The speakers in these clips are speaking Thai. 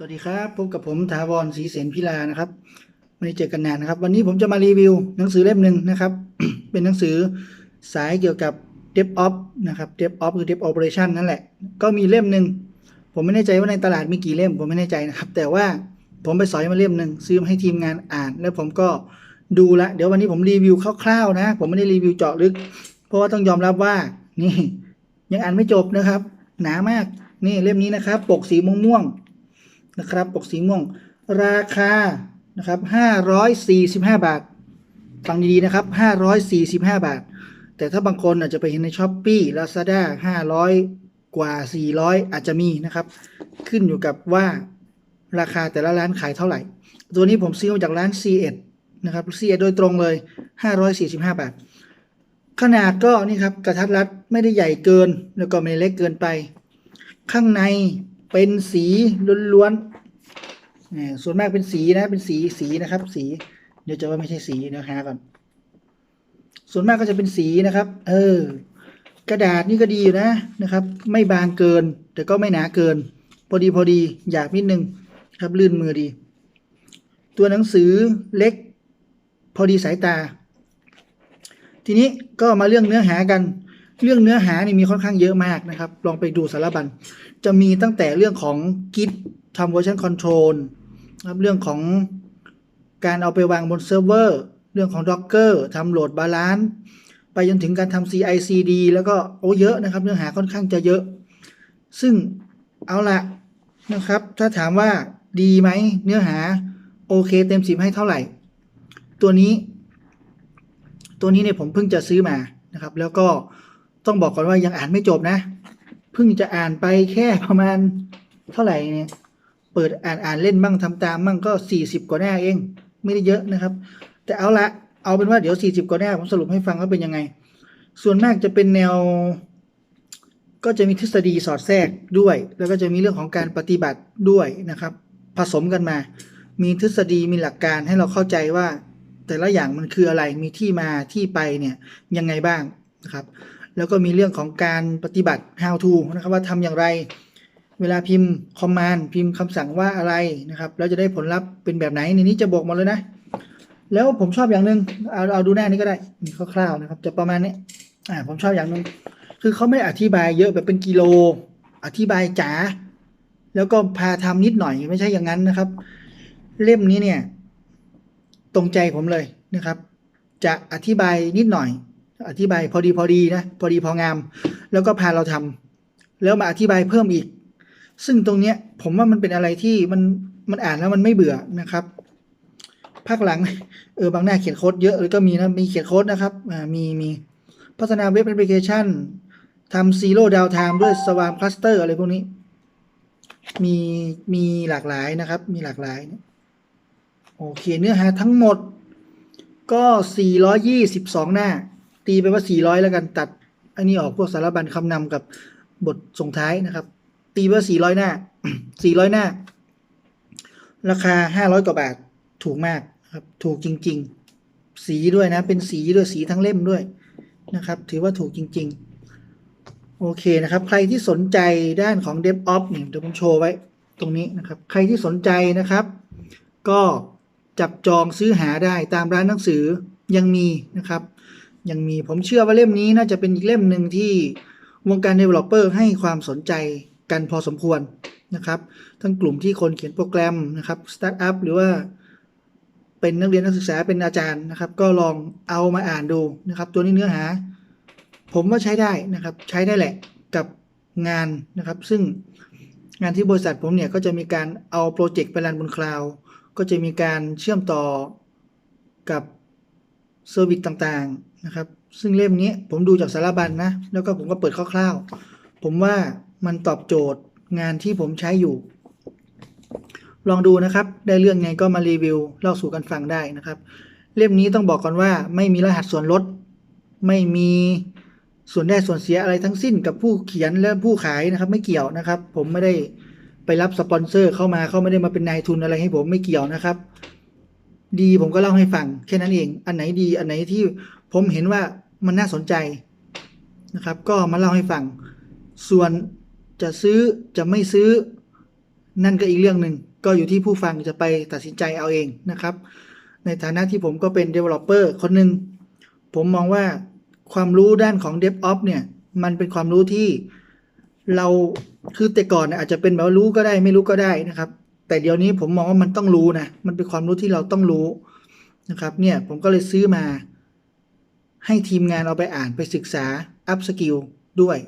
สวัสดีครับพบกับผมถาวรศรีเสนพิลานะครับไม่ได้เจอกันนานนะครับ วันนี้ผมจะมารีวิวหนังสือเล่มหนึ่งนะครับ เป็นหนังสือสายเกี่ยวกับ d e v o p นะครับ d e v o p คือ Dev Operation นั่นแหละ ก็มีเล่มหนึ่งผมไม่แน่ใจว่าในตลาดมีกี่เล่ม ผมไม่แน่ใจนะครับ แต่ว่าผมไปสอยมาเล่มหนึ่งซื้อมาให้ทีมงานอ่าน แล้วผมก็ดูละเดี๋ยววันนี้ผมรีวิวคร่าวๆนะ ผมไม่ได้รีวิวเจาะลึก เพราะว่าต้องยอมรับว่านี่ยังอ่านไม่จบนะครับ หนามากนี่เล่มนี้นะครับ ปกสีม่วงๆ นะครับปกสีม่วง ราคานะครับ545บาทฟังดีๆนะครับ545บาท แต่ถ้าบางคนอาจจะไปเห็นในช้อปปี้ลาซาด้า500กว่า400อาจจะมีนะครับ ขึ้นอยู่กับว่าราคาแต่ละร้านขายเท่าไหร่ ตัวนี้ผมซื้อมาจากร้าน C1 นะครับ C1 โดยตรงเลย 545 บาท ขนาดก็นี่ครับกระทัดรัดไม่ได้ใหญ่เกิน แล้วก็ไม่ได้เล็กเกินไป ข้างใน เป็นสีล้วนๆอ่ส่วนมากเป็นสีนะ เป็นสีสีนะครับ สี เดี๋ยวจะว่าไม่ใช่สีเดี๋ยวหาก่อน ส่วนมากก็จะเป็นสีนะครับ เออ กระดาษนี่ก็ดีอยู่นะนะครับ ไม่บางเกิน แต่ก็ไม่หนาเกิน พอดีพอดีอยากนิดนึงครับลื่นมือดี ตัวหนังสือเล็ก พอดีสายตา ทีนี้ก็มาเรื่องเนื้อหากัน เรื่องเนื้อหานี่มีค่อนข้างเยอะมากนะครับ ลองไปดูสารบัญ จะมีตั้งแต่เรื่องของ Git ทำ version control นะครับเรื่องของการเอาไปวางบนเซิร์ฟเวอร์ เรื่องของ Docker ทำโหลดบาลานซ์ไปจนถึงการทำ CI/CD แล้วก็โอ้เยอะนะครับ เนื้อหาค่อนข้างจะเยอะ ซึ่งเอาละนะครับ ถ้าถามว่าดีไหมเนื้อหาโอเคเต็มสิบให้เท่าไหร่ ตัวนี้ ตัวนี้เนี่ยผมเพิ่งจะซื้อมานะครับ แล้วก็ ต้องบอกก่อนว่ายังอ่านไม่จบนะเพิ่งจะอ่านไปแค่ประมาณเท่าไหร่เนี่ยเปิดอ่านอ่านเล่นบ้างทำตามบ้างก็สี่สิบกว่าหน้าเอง ไม่ได้เยอะนะครับ แต่เอาละเอาเป็นว่าเดี๋ยวสี่สิบกว่าหน้าผมสรุปให้ฟังว่าเป็นยังไง ส่วนมากจะเป็นแนว ก็จะมีทฤษฎีสอดแทรกด้วย แล้วก็จะมีเรื่องของการปฏิบัติด้วยนะครับ ผสมกันมา มีทฤษฎีมีหลักการให้เราเข้าใจว่า แต่ละอย่างมันคืออะไรมีที่มาที่ไปเนี่ยยังไงบ้างนะครับ แล้วก็มีเรื่องของการปฏิบัติ how to นะครับว่าทำอย่างไร เวลาพิมพ์ command พิมพ์คำสั่งว่าอะไรนะครับ แล้วจะได้ผลลัพธ์เป็นแบบไหนในนี้จะบอกหมาเลยนะ แล้วผมชอบอย่างหนึ่งเอาเอาดูหน้านี้ก็ได้นี่คร่าวๆนะครับ จะประมาณนี้อ่าผมชอบอย่างหนึ่งคือเขาไม่อธิบายเยอะแบบเป็นกิโล อธิบายจ๋าแล้วก็พาทำนิดหน่อยไม่ใช่อย่างนั้นนะครับ เล่มนี้เนี่ย ตรงใจผมเลยนะครับ จะอธิบายนิดหน่อย อธิบายพอดีพอดีนะพอดีพองาม แล้วก็พาเราทำแล้วมาอธิบายเพิ่มอีก ซึ่งตรงเนี้ย ผมว่ามันเป็นอะไรที่มันมันอ่านแล้วมันไม่เบื่อนะครับภาคหลังเออบางหน้าเขียนโค้ดเยอะเลยก็มีนะมีเขียนโค้ดนะครับอ่ามีมีพัฒนาเว็บแอปพลิเคชันทำซีโร่ดาวไทม์ด้วยสวามคลัสเตอร์อะไรพวกนี้ มีมีหลากหลายนะครับ มีหลากหลาย โอเคเนื้อหาทั้งหมดก็ 422 หน้า ตีไปว่า 400 แล้วกันตัด อันนี้ออกพวกสารบัญคำนำกับบทส่งท้ายนะครับ ตีไปว่า 400 หน้า 400 หน้า ราคา 500 กว่าบาทถูกมากครับ ถูกจริง ๆ สีด้วยนะ เป็นสีด้วยสีทั้งเล่มด้วยนะครับ ถือว่าถูกจริง ๆ โอเคนะครับ ใครที่สนใจด้านของ DevOps เนี่ยเดี๋ยวผมโชว์ไว้ตรงนี้นะครับ ใครที่สนใจนะครับ ก็จับจองซื้อหาได้ตามร้านหนังสือยังมีนะครับ ยังมีผมเชื่อว่าเล่มนี้น่าจะเป็นอีกเล่มหนึ่งที่วงการ Developer ให้ความสนใจกันพอสมควรนะครับ ทั้งกลุ่มที่คนเขียนโปรแกรมนะครับสตาร์ทอัพหรือว่าเป็นนักเรียนนักศึกษาเป็นอาจารย์นะครับ ก็ลองเอามาอ่านดูนะครับ ตัวนี้เนื้อหา ผมว่าใช้ได้นะครับ ใช้ได้แหละกับงานนะครับ ซึ่งงานที่บริษัทผมเนี่ยก็จะมีการเอาโปรเจกต์ไปรันบนคลาวด์ก็จะมีการเชื่อมต่อกับเซอร์วิสต่างๆ นะครับ ซึ่งเล่มนี้ผมดูจากสารบัญนนะ แล้วก็ผมก็เปิดคร่าวๆ ผมว่ามันตอบโจทย์งานที่ผมใช้อยู่ ลองดูนะครับ ได้เรื่องไงก็มารีวิวเล่าสู่กันฟังได้นะครับ เล่มนี้ต้องบอกก่อนว่า ไม่มีรหัสส่วนลด ไม่มีส่วนได้ส่วนเสียอะไรทั้งสิ้นกับผู้เขียนและผู้ขายนะครับ ไม่เกี่ยวนะครับ ผมไม่ได้ไปรับสปอนเซอร์เข้ามาเขาไม่ได้มาเป็นนายทุนอะไรให้ผมไม่เกี่ยวนะครับ ดีผมก็เล่าให้ฟัง แค่นั้นเอง อันไหนดี อันไหนที่ผมเห็นว่ามันน่าสนใจนะครับ ก็มาเล่าให้ฟัง ส่วนจะซื้อจะไม่ซื้อ นั่นก็อีกเรื่องหนึ่งก็อยู่ที่ผู้ฟังจะไปตัดสินใจเอาเองนะครับ ในฐานะที่ผมก็เป็น developer คนหนึ่งผมมองว่าความรู้ด้านของ DevOps เนี่ย มันเป็นความรู้ที่เราคือแต่ก่อนเนี่ยอาจจะเป็นแบบว่ารู้ก็ได้ไม่รู้ก็ได้นะครับ แต่เดี๋ยวนี้ผมมองว่ามันต้องรู้นะ มันเป็นความรู้ที่เราต้องรู้นะครับ เนี่ยผมก็เลยซื้อมา ให้ทีมงานเอาไปอ่านไปศึกษา up skill ด้วย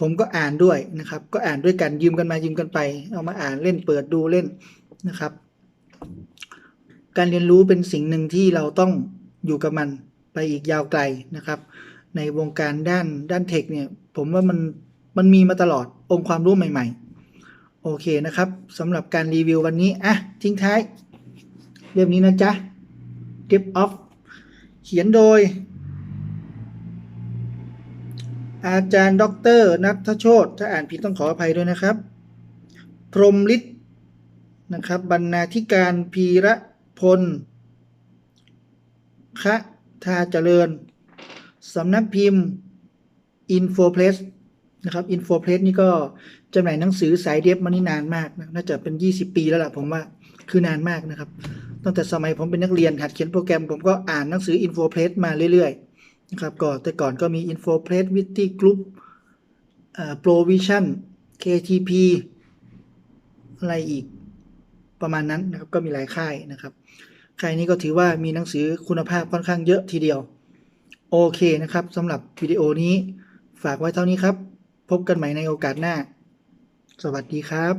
ผมก็อ่านด้วยนะครับ ก็อ่านด้วยกันยืมกันมายืมกันไป เอามาอ่านเล่นเปิดดูเล่นนะครับ การเรียนรู้เป็นสิ่งหนึ่งที่เราต้องอยู่กับมันไปอีกยาวไกลนะครับ ในวงการด้านด้านเทคเนี่ย ผมว่ามันมันมีมาตลอดองค์ความรู้ใหม่ ๆ โอเคนะครับสำหรับการรีวิววันนี้อะทิ้งท้ายเรื่องนี้นะจ๊ะ Tip off เขียนโดย อาจารย์ด็อกเตอร์นัทโชตถ้าอ่านผิดต้องขออภัยด้วยนะครับ พรมฤทธิ์นะครับบรรณาธิการพีระพลคะทาเจริญสำนักพิมพ์ Infopress นะครับ Infopress นี่ก็ จำหน่ายหนังสือสายเดฟมานี่นานมากนะน่าจะเป็น 20 ปีแล้วล่ะผมว่าคือนานมากนะครับ ตั้งแต่สมัยผมเป็นนักเรียนหัดเขียนโปรแกรม ผมก็อ่านหนังสือ Infopress มาเรื่อยๆนะครับก่อนแต่ก่อนก็มี Infopress Witty Group เอ่อ Provision KTP อะไรอีกประมาณนั้นนะครับก็มีหลายค่ายนะครับค่ายนี้ก็ถือว่ามีหนังสือคุณภาพค่อนข้างเยอะทีเดียว โอเคนะครับสำหรับวิดีโอนี้ฝากไว้เท่านี้ครับ พบกันใหม่ในโอกาสหน้า สวัสดีครับ